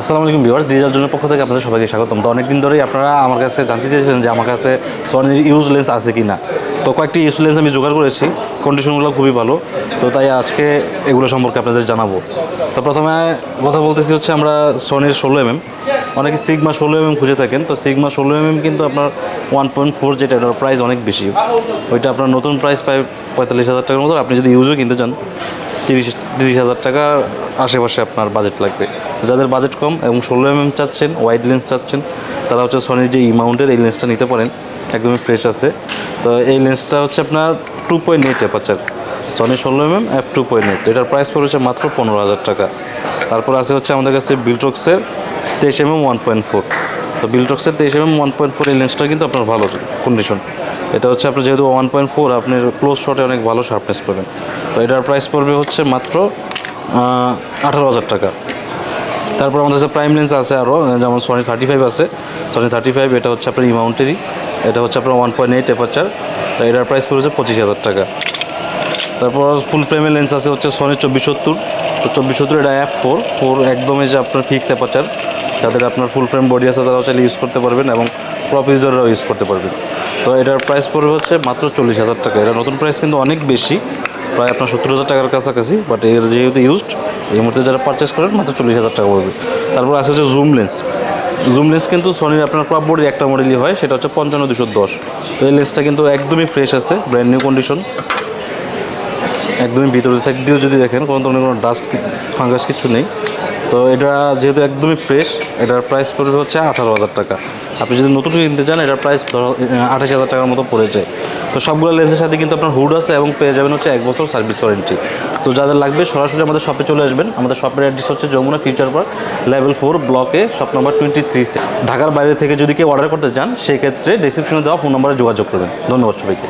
আসসালামু আলাইকুম viewers, digital জনের পক্ষ থেকে আপনাদের সবাইকে স্বাগতম। তো অনেকদিন ধরেই আপনারা আমার কাছে জানতে চেয়েছিলেন যে আমার কাছে সনির ইউজ লেন্স আছে কি না তো কয়েকটি ইউজ লেন্স আমি জোগাড় করেছি কন্ডিশনগুলো খুবই ভালো। তো তাই আজকে এগুলো সম্পর্কে আপনাদের জানাব। তো প্রথমে কথা বলতেছি হচ্ছে আমরা সনির ষোলো এমএম অনেকে সিগমা ষোলো এমএম খুঁজে থাকেন। তো সিগমা ষোলো এমএম কিন্তু আপনার ওয়ান পয়েন্ট ফোর যেটা, এটার প্রাইস অনেক বেশি। ওইটা আপনার নতুন প্রাইস প্রায় পঁয়তাল্লিশ হাজার টাকার মতো। আপনি যদি ইউজও কিনতে চান তিরিশ তিরিশ হাজার টাকা আশেপাশে আপনার বাজেট লাগবে। যাদের বাজেট কম এবং ষোলো এম এম চাচ্ছেন ওয়াইড লেন্স চাচ্ছেন, তারা হচ্ছে সনির যে ই মাউন্টের এই লেন্সটা নিতে পারেন। একদমই ফ্রেশ আছে। তো এই লেন্সটা হচ্ছে আপনার two point eight aperture Sony ষোলো M M F two point eight এটার প্রাইস পড়েছে মাত্র পনেরো হাজার টাকা। তারপর আছে হচ্ছে আমাদের কাছে বিলটক্সের তেইশ M M one point four তো বিলটক্সের তেইশ এম ওয়ান পয়েন্ট ফোর এই লেন্সটা কিন্তু আপনার ভালো কন্ডিশন এটা হচ্ছে আপনার যেহেতু ওয়ান পয়েন্ট ফোর আপনি ক্লোজ শটে অনেক ভালো শার্পনেস পাবেন। তো এটার প্রাইস পড়বে হচ্ছে মাত্র আঠারো হাজার টাকা। তারপর আমাদের কাছে প্রাইম লেন্স আছে আরও যেমন সনি থার্টি ফাইভ আছে। সনি থার্টি ফাইভ এটা হচ্ছে আপনার ইমাউন্টেরই এটা হচ্ছে আপনার ওয়ান পয়েন্ট এইট এপারচার তো এটার প্রাইস পড়েছে পঁচিশ হাজার টাকা। তারপর ফুল ফ্রেমের লেন্স আছে হচ্ছে সনি চব্বিশ সত্তর। তো চব্বিশ সত্তর এটা অ্যাপ ফোর ফোর একদমই যে আপনার ফিক্স অ্যাপাচার যাদের আপনার ফুল ফ্রেম বডি আছে, তারাও চাইলে ইউজ করতে পারবেন এবং প্রপ ইউজাররাও ইউজ করতে পারবেন। তো এটার প্রাইস পড়বে হচ্ছে মাত্র চল্লিশ হাজার টাকা। এটা নতুন প্রাইস কিন্তু অনেক বেশি। প্রায় আপনার সত্তর হাজার টাকার কাছাকাছি বাট এর যেহেতু ইউজড এই মুহূর্তে যারা পারচেস করেন, মাত্র চল্লিশ হাজার টাকা পড়বে। তারপর আছে হচ্ছে জুম লেন্স জুম লেন্স কিন্তু সনির আপনার ক্রপ বোর্ডের একটা মডেলই হয়, সেটা হচ্ছে পঞ্চান্ন দুশো দশ। তো এই লেন্সটা কিন্তু একদমই ফ্রেশ আছে ব্র্যান্ড নিউ কন্ডিশন একদমই ভিতরের সাইড দিয়েও যদি দেখেন, কোনো ধরনের কোনো ডাস্ট ফাঙ্গাস কিছু নেই। তো এটা যেহেতু একদমই ফ্রেশ এটার প্রাইস পড়বে হচ্ছে আঠারো হাজার টাকা। আপনি যদি নতুন কিনতে চান, এটার প্রাইস ধরো আঠাশ হাজার টাকার মতো পড়েছে। তো সবগুলো লেন্সের সাথে কিন্তু আপনার হুড আছে এবং পেয়ে যাবেন হচ্ছে এক বছর সার্ভিস ওয়ারেন্টি তো যাদের লাগবে সরাসরি আমাদের শপে চলে আসবেন। আমাদের শপের অ্যাড্রেস হচ্ছে Jamuna future park level four ব্লকে শপ নাম্বার টোয়েন্টি থ্রি ঢাকার বাইরে থেকে যদি কেউ অর্ডার করতে চান, সেক্ষেত্রে ডিসক্রিপশনে দেওয়া ফোন নম্বরে যোগাযোগ করবেন। ধন্যবাদ সবাইকে।